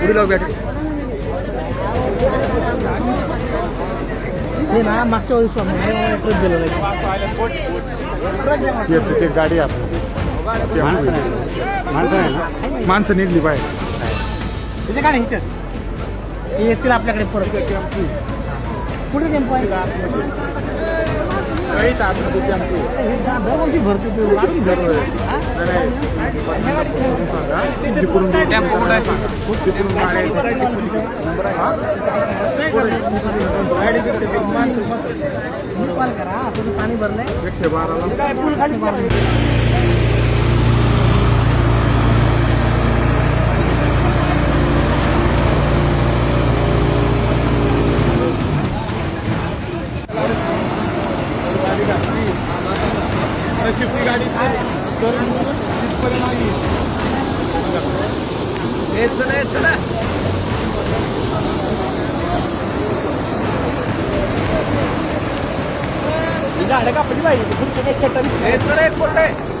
पुढे लाव बॅटरी. हे ना मागच्या वेळेस ट्रिप गेलेलं येतो ते गाडी आपण माणसं नाही. माणसं नाही ना? माणसं निघली बाहेर. तिथे काय नाही. हे येतील आपल्याकडे परत. कुठे टेम्पो आहे. हे दरवर्षी भरतो तू टेम्पो भरतो. तिकडून पाणी भरलंय एकशे बाराला गाडी करून तिथपर्यंत नाही हे चला. चला झाडं कापली पाहिजे तुमच्या एक पोट